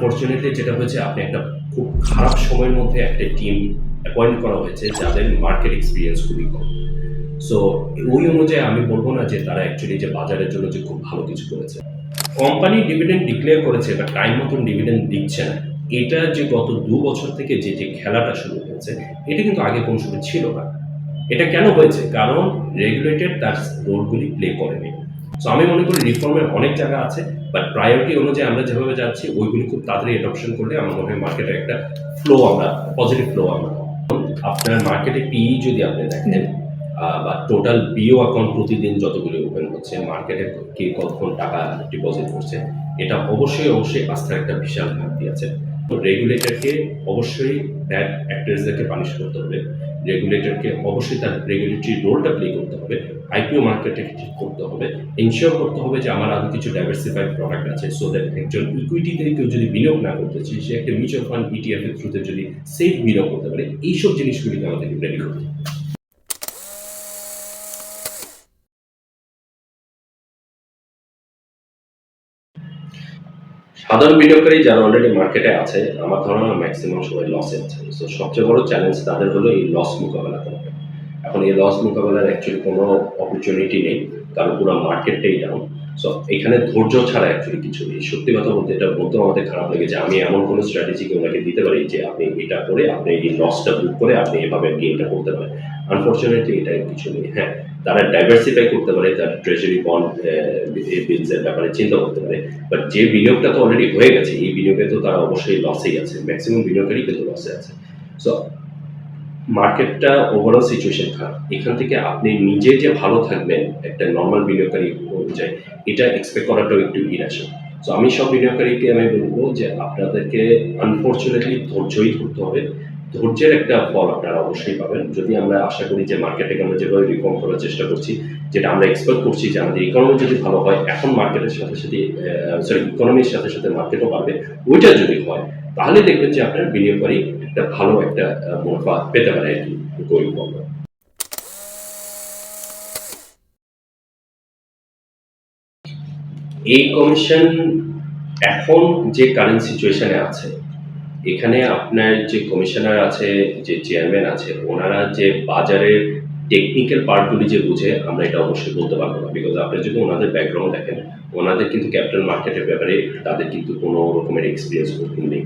Unfortunately যেটা হয়েছে, আপনি একটা খুব খারাপ সময়ের মধ্যে একটা টিম অ্যাপয়েন্ট করা হয়েছে, যাদের মার্কেট এক্সপিরিয়েন্স খুবই কম। সো ওই অনুযায়ী আমি বলব না যে তারা অ্যাকচুয়ালি যে বাজারের জন্য যে খুব ভালো কিছু করেছে। কোম্পানি ডিভিডেন্ড ডিক্লেয়ার করেছে বা টাইম মতন ডিভিডেন্ড দিচ্ছে না। এটা যে গত দু বছর থেকে যে যে খেলাটা শুরু হয়েছে, এটা কিন্তু আগে কোনো সময় ছিল না। এটা কেন হয়েছে? কারণ রেগুলেটেড তার রোলগুলি প্লে করেনি। সো আমি মনে করি রিফর্মের অনেক জায়গা আছে বাট প্রায়োরিটি অনুযায়ী আমরা যেভাবে যাচ্ছি, ওইগুলি খুব তাড়াতাড়ি অ্যাডপশন করলে আমার মনে হয় মার্কেটে একটা ফ্লো আমরা পজিটিভ ফ্লো আমরা। আপনার মার্কেটে পিই যদি আপনি দেখেন বা টোটাল বিও অ্যাকাউন্ট প্রতিদিন যতগুলি ওপেন হচ্ছে মার্কেটে কে কতক্ষণ টাকা ডিপোজিট করছে, এটা অবশ্যই অবশ্যই আস্থার একটা বিশাল ঘাটতি আছে রেগুলেটরকে অবশ্যই ব্যাড অ্যাক্টার্সদেরকে পানিশ করতে হবে। রেগুলেটরকে অবশ্যই তার রেগুলেটরি রোলটা প্লে করতে হবে। আইপিও মার্কেটটাকে ঠিক করতে হবে। ইনশিওর করতে হবে যে আমার আরও কিছু ডাইভার্সিফাইড প্রোডাক্ট আছে সো দ্যাট একজন ইকুইটিতে কেউ যদি বিনিয়োগ না করতে চায়, সে একটা মিউচুয়াল ফান্ড ইটিএফের থ্রুতে যদি সেফ বিনিয়োগ করতে পারে, এইসব জিনিসগুলিকে আমাদের রেডি করতে হবে। সাধারণ বিনিয়োগকারী যারা অলরেডি মার্কেটে আছে, আমার ধারণা ম্যাক্সিমাম সবাই লসে আছে। তো সবচেয়ে বড় চ্যালেঞ্জ তাদের হলো এই লস মোকাবেলা করা। এখন এই লস মোকাবেলার অ্যাকচুয়ালি কোনো অপরচুনিটি নেই, কারণ পুরো মার্কেটটাই ডাউন সো এখানে ধৈর্য ছাড়া অ্যাকচুয়ালি কিছু নেই। সত্যি কথা বলতে, এটা বলতেও আমাদের খারাপ লেগেছে। আমি এমন কোনো স্ট্র্যাটেজিকে ওনাকে দিতে পারি যে আপনি এটা করে, আপনি এই লসটা বুক করে, আপনি এভাবে গেমটা করতে পারেন। আনফর্চুনেটলি এটা কিছু নেই। হ্যাঁ তারা ডাইভার্সিফাই করতে পারে, তার ট্রেজারি বন্ড বিলসের ব্যাপারে চিন্তা করতে পারে। বাট যে বিনিয়োগটা তো অলরেডি হয়ে গেছে, এই বিনিয়োগে তো তারা অবশ্যই লসেই আছে ম্যাক্সিমাম বিনিয়োগকারী কিন্তু লসে আছে। সো মার্কেটটা ওভারঅল সিচুয়েশন খারাপ। এখান থেকে আপনি নিজে যে ভালো থাকবেন, একটা নর্মাল বিনিয়োগকারী অনুযায়ী, এটা এক্সপেক্ট করাটাও একটু ইরাসন সো আমি সব বিনিয়োগকারীকে আমি বলব যে আপনাদেরকে আনফর্চুনেটলি ধৈর্যই ধরতে হবে। ধৈর্যের একটা ফল আপনারা অবশ্যই পাবেন। যদি আমরা আশা করি যে মার্কেটে আমরা যেভাবে রিফর্ম করার চেষ্টা করছি, যেটা আমরা এক্সপেক্ট করছি যে আমাদের ইকোনমি যদি ভালো হয়, এখন মার্কেটের সাথে সাথে সরি ইকোনমির সাথে সাথে মার্কেটও বাড়বে, ওইটা যদি হয়, তাহলে দেখবেন যে আপনার বিনিয়োগকারী একটা ভালো একটা মুনাফা পেতে পারে আর কি গোয়িং এই কমিশন এখন যে কারেন্ট সিচুয়েশনে আছে এখানে আপনার যে কমিশনার আছে, যে চেয়ারম্যান আছে, ওনারা যে বাজারের টেকনিক্যাল পার্টগুলি যে বুঝে, আমরা এটা অবশ্যই বলতে পারব না। বিকজ আপনি যদি ওনাদের ব্যাকগ্রাউন্ড দেখেন, ওনাদের কিন্তু ক্যাপিটাল মার্কেটের ব্যাপারে তাদের কিন্তু কোনো রকমের এক্সপিরিয়েন্স করতে নেই।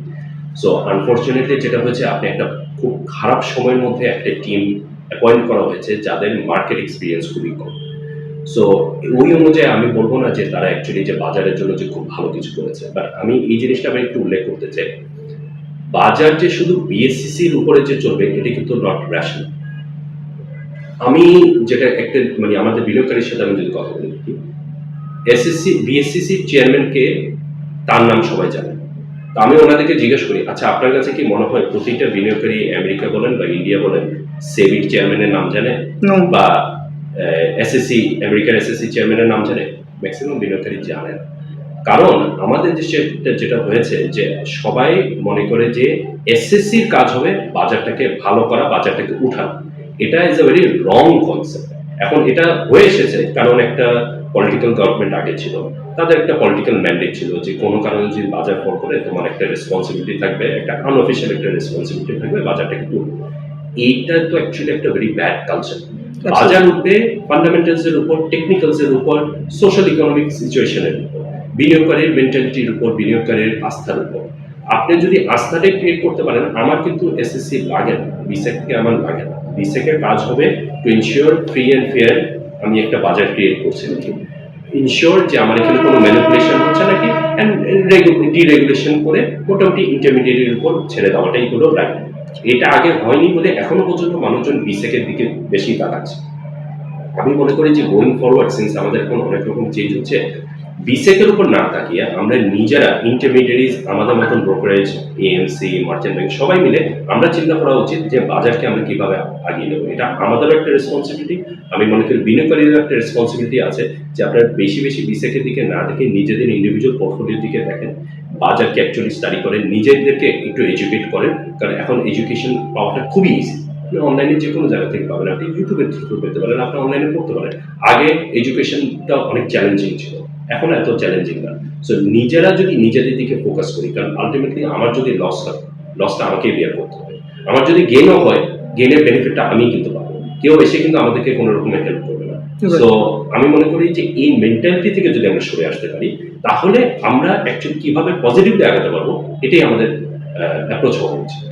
সো আনফর্চুনেটলি যেটা হয়েছে, আপনি একটা খুব খারাপ সময়ের মধ্যে একটা টিম অ্যাপয়েন্ট করা হয়েছে, যাদের মার্কেট এক্সপিরিয়েন্স খুবই কম। সো ওই অনুযায়ী আমি বলব না যে তারা অ্যাকচুয়ালি যে বাজারের জন্য যে খুব ভালো কিছু করেছে। বাট আমি এই জিনিসটা আমি একটু উল্লেখ করতে চাই। বাজার যে শুধু বিএসসিসির উপরে যে চলবে এটা কিন্তু নট রেশনাল আমি যেটা একটা মানে আমাদের বিনিয়োগকারীর সাথে আমি যদি কথা বলি এসএসসি বিএসসিসির চেয়ারম্যানকে তার নাম সবাই জানে। তো আমি ওনাদেরকে জিজ্ঞেস করি আচ্ছা আপনার কাছে কি মনে হয় প্রতিটা বিনিয়োগকারী আমেরিকা বলেন বা ইন্ডিয়া বলেন সেবির চেয়ারম্যানের নাম জানে. বা এসএসসি আমেরিকার এসএসসি চেয়ারম্যানের নাম জানে? ম্যাক্সিমাম বিনিয়োগকারী জানে না কারণ আমাদের দেশে যেটা- হয়েছে যে সবাই মনে করে যে এসএসসির কাজ হবে বাজারটাকে ভালো করা বাজারটাকে উঠানো। এটা is a very wrong concept এখন এটা হয়ে এসেছে কারণ একটা পলিটিক্যাল গভর্নমেন্ট আগে ছিল তাদের একটা পলিটিক্যাল ম্যান্ডেট ছিল যে কোনো কারণে যদি বাজার ফল করে তোমার একটা রেসপন্সিবিলিটি থাকবে একটা আনঅফিসিয়াল একটা রেসপন্সিবিলিটি থাকবে বাজারটাকে তুলবে। এইটা তো অ্যাকচুয়ালি একটা ভেরি ব্যাড কালচার বাজার উঠবে ফান্ডামেন্টালস এর উপর টেকনিক্যালস এর উপর সোশ্যাল ইকোনমিক সিচুয়েশনের উপর। বিনিয়োগকারীর মেন্টালিটির উপর বিনিয়োগকারীর আস্থার উপর। আপনি যদি আস্থাটা ক্রিয়েট করতে পারেন, আমার কিন্তু এসএসসি লাগে না বিসেককে আমার লাগে না। বিসেকের কাজ হবে to ensure free and fair আমি একটা বাজার ক্রিয়েট করছি নাকি। ইনশিওর যে আমার এখানে কোনো ম্যানিপুলেশন হচ্ছে নাকি ডিরেগুলেশন করে মোটামুটি ইন্টারমিডিয়েটের উপর ছেড়ে দেওয়াটাই হলো রাইট এটা আগে হয়নি বলে এখনও পর্যন্ত মানুষজন বিসেকের দিকে বেশি তাকাচ্ছে। আমি মনে করি যে গোয়িং ফরওয়ার্ড সিন্স আমাদের এখন অনেক রকম চেঞ্জ হচ্ছে বিসেকের উপর না তাকিয়ে আমরা নিজেরা ইন্টারমিডিয়ারিজ আমাদের মতন ব্রোকারেজ এএমসি মার্চেন্ট ব্যাংক সবাই মিলে আমরা চিন্তা করা উচিত যে বাজারকে আমরা কীভাবে আগিয়ে নেব। এটা আমাদেরও একটা রেসপন্সিবিলিটি আমি মনে করি বিনিয়োগকারীদের একটা রেসপন্সিবিলিটি আছে যে আপনার বেশি বেশি বিসেকের দিকে না দেখে নিজেদের ইন্ডিভিজুয়াল পোর্টফোলিওর দিকে দেখেন, বাজারকে অ্যাকচুয়ালি স্টাডি করেন, নিজেদেরকে একটু এডুকেট করেন, কারণ এখন এডুকেশন পাওয়াটা খুবই ইজি আপনি অনলাইনে যে কোনো জায়গা থেকে পাবেন, আপনি ইউটিউবের থ্রু পেতে পারেন, আপনি অনলাইনে পড়তে পারেন। আগে এডুকেশনটা অনেক চ্যালেঞ্জিং ছিল। এখন এত চ্যালেঞ্জিং না। সো নিজেরা যদি নিজেদের দিকে ফোকাস করি কারণ আলটিমেটলি আমার যদি লস হয় লসটা আমাকেই বিয়ার করতে হবে। আমার যদি গেনও হয় গেনের বেনিফিটটা আমি কিন্তু পাবো। কেউ এসে কিন্তু আমাদেরকে কোনো রকমের হেল্প করবে না। তো আমি মনে করি যে এই মেন্টালিটি থেকে যদি আমরা সরে আসতে পারি তাহলে আমরা অ্যাকচুয়ালি কীভাবে পজিটিভলি আগাতে পারব এটাই আমাদের অ্যাপ্রোচ হওয়া উচিত।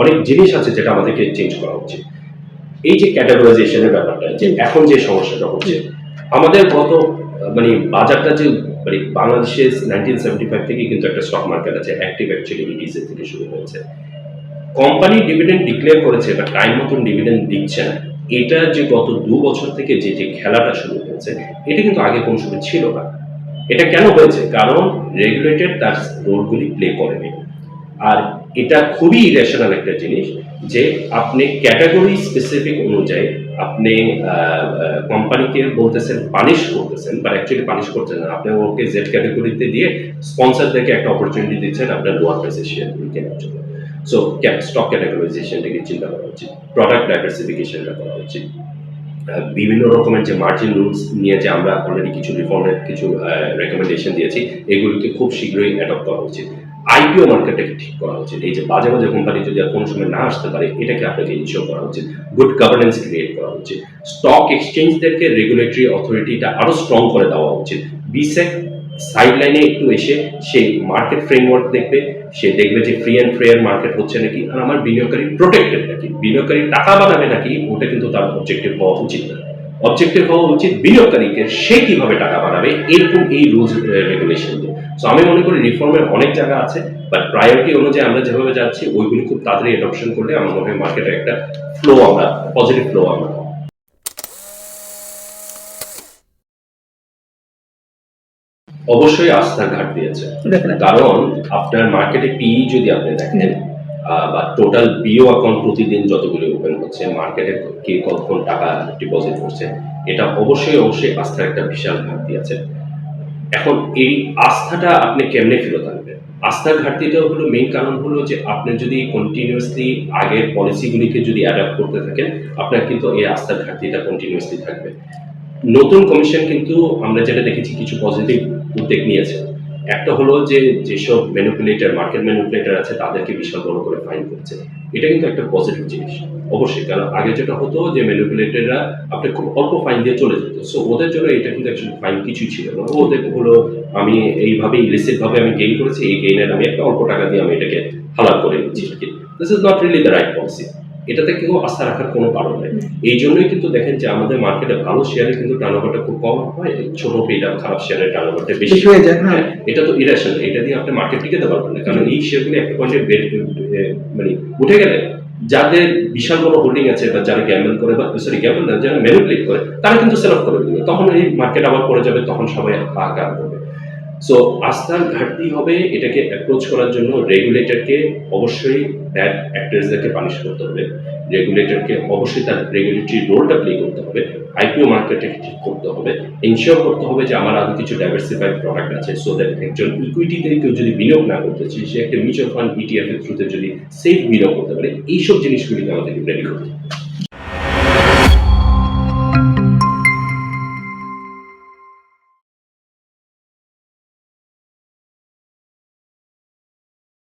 অনেক জিনিস আছে যেটা আমাদেরকে চেঞ্জ করা উচিত। এই যে ক্যাটাগরাইজেশনের ব্যাপারটা যে এখন যে সমস্যাটা হচ্ছে আমাদের গত মানে বাজারটা যে মানে বাংলাদেশে নাইনটিন সেভেন্টি ফাইভ থেকে কিন্তু একটা স্টক মার্কেট আছে অ্যাক্টিভ অ্যাকচুয়ালি ইডিসি থেকে শুরু হয়েছে। কোম্পানি ডিভিডেন্ড ডিক্লেয়ার করেছে বা টাইম মতন ডিভিডেন্ড দিচ্ছে না। এটা যে গত দু বছর থেকে যে যে খেলাটা শুরু হয়েছে এটা কিন্তু আগে কোনো সময় ছিল না। এটা কেন হয়েছে? কারণ রেগুলেটেড তার রোলগুলি প্লে করেনি। আর এটা খুবই ইরেশনাল একটা জিনিস যে আপনি ক্যাটাগরি স্পেসিফিক অনুযায়ী আপনি কোম্পানিকে বলতেছেন পানিশ করতেছেন বা অ্যাকচুয়ালি পানিশ করছেন না। আপনি ওকে জেড ক্যাটাগরিতে দিয়ে স্পন্সরদেরকে একটা অপরচুনিটি দিচ্ছেন আপনার লোয়ার প্রাইসের শেয়ারগুলি কেনার জন্য। সো স্টক ক্যাটাগরাইজেশনটাকে চিন্তা করা উচিত প্রোডাক্ট ডাইভার্সিফিকেশনটা করা উচিত। বিভিন্ন রকমের যে মার্জিন রুলস নিয়ে যে আমরা অলরেডি কিছু রিফর্মের কিছু রেকমেন্ডেশন দিয়েছি, এগুলিকে খুব শীঘ্রই অ্যাডপ্ট করা উচিত। আইপিও মার্কেটটাকে ঠিক করা উচিত? এই যে বাজে বাজে কোম্পানি যদি আর কোনো সময় না আসতে পারে, এটাকে আপনাকে ইনশিওর করা উচিত। গুড গভর্নেন্স ক্রিয়েট করা উচিত। স্টক এক্সচেঞ্জদেরকে রেগুলেটরি অথরিটিটা আরও স্ট্রং করে দেওয়া উচিত। বিসেক সাইডলাইনে একটু এসে সেই মার্কেট ফ্রেমওয়ার্ক দেখবে, সে দেখবে যে ফ্রি অ্যান্ড ফেয়ার মার্কেট হচ্ছে নাকি, আর আমার বিনিয়োগকারী প্রোটেক্টেড নাকি? বিনিয়োগকারী টাকা বানাবে নাকি? ওটা কিন্তু তার অবজেক্টিভ হওয়া উচিত না। অবজেক্টিভ হওয়া উচিত বিনিয়োগকারীকে সে কীভাবে টাকা বানাবে? এরকম এই রুলস রেগুলেশন সো আমি মনে করি রিফর্মের অনেক জায়গা আছে বাট প্রায়োরিটি অনুযায়ী আমরা যেভাবে যাচ্ছি ওইগুলি খুব তাড়াতাড়ি অ্যাডপশন করলে আমার মনে হয় মার্কেটে একটা ফ্লো আমরা পজিটিভ ফ্লো আমরা অবশ্যই আস্থার ঘাটতি আছে। Definitely. কারণ আপনার মার্কেটে পিই যদি আপনি দেখেন বা টোটাল বিও অ্যাকাউন্ট প্রতিদিন যতগুলি ওপেন হচ্ছে মার্কেটে কে কতক্ষণ টাকা ডিপোজিট করছে এটা অবশ্যই অবশ্যই আস্থার একটা বিশাল ঘাটতি আছে। এখন এই আস্থাটা আপনি কেমনে ফেরত আনবেন? আস্থার ঘাটতিটা হলো মেইন কারণ হলো যে আপনি যদি কন্টিনিউসলি আগের পলিসিগুলিকে যদি অ্যাডাপ্ট করতে থাকেন, আপনার কিন্তু এই আস্থার ঘাটতিটা কন্টিনিউসলি থাকবে। নতুন কমিশন কিন্তু আমরা যেটা দেখেছি, কিছু পজিটিভ উদ্যোগ নিয়েছে। একটা হলো যে যেসব ম্যানিপুলেটর মার্কেট ম্যানিপুলেটর আছে, তাদেরকে বিশাল বড় করে ফাইন করছে। এটা কিন্তু একটা পজিটিভ জিনিস। অবশ্যই, কারণ আগে যেটা হতো যে ম্যানিপুলেটররা আপনি খুব অল্প ফাইন দিয়ে চলে যেত। সো ওদের জন্য এটা কিন্তু অ্যাকচুয়ালি ফাইন কিছুই ছিল না। ওদের হলো, আমি এইভাবে ইলিসিট ভাবে আমি গেইন করেছি, এই গেইনের আমি একটা অল্প টাকা দিয়ে আমি এটাকে হালাল করে নিচ্ছি this is not really the right policy এটাতে কেউ আস্থা রাখার কোনো কারণ নেই। এই জন্যই কিন্তু দেখেন যে আমাদের মার্কেটে ভালো শেয়ারে কিন্তু টার্নওভারটা খুব কম হয়। ছোট পেটা খারাপ শেয়ারের টার্নওভারটা বেশি। বেশি হয়ে যায় হ্যাঁ। হ্যাঁ এটা তো ইরেশনাল এটা দিয়ে আপনি মার্কেট টিকাতে পারবেন না। কারণ এই শেয়ারগুলি একটা পয়েন্টে মানে উঠে গেলে যাদের বিশাল বড় হোল্ডিং আছে বা যারা গ্যাম্বল করে বা সরি গ্যাম্বল না যারা ম্যানিপুলেট করে তারা কিন্তু সেল অফ করে দিবে। তখন এই মার্কেট আবার পড়ে যাবে তখন সবাই হাহাকার করবে। সো আস্থার ঘাটতি হবে এটাকে অ্যাপ্রোচ করার জন্য রেগুলেটরকে অবশ্যই ব্যাড অ্যাক্টার্সদেরকে পানিশ করতে হবে। রেগুলেটরকে অবশ্যই তার রেগুলেটরি রোলটা প্লে করতে হবে। আইপিও মার্কেটটাকে ঠিক করতে হবে। ইনশিওর করতে হবে যে আমার আরও কিছু ডাইভার্সিফাইড প্রোডাক্ট আছে সো দ্যাট একজন ইকুইটিতে কেউ যদি বিনিয়োগ না করতে চাই সে একটা মিউচুয়াল ফান্ড ইটিএফ এর থ্রুতে যদি সেফ বিনিয়োগ করতে পারে, এইসব জিনিসগুলিকে আমাদেরকে রেডি করতে হবে।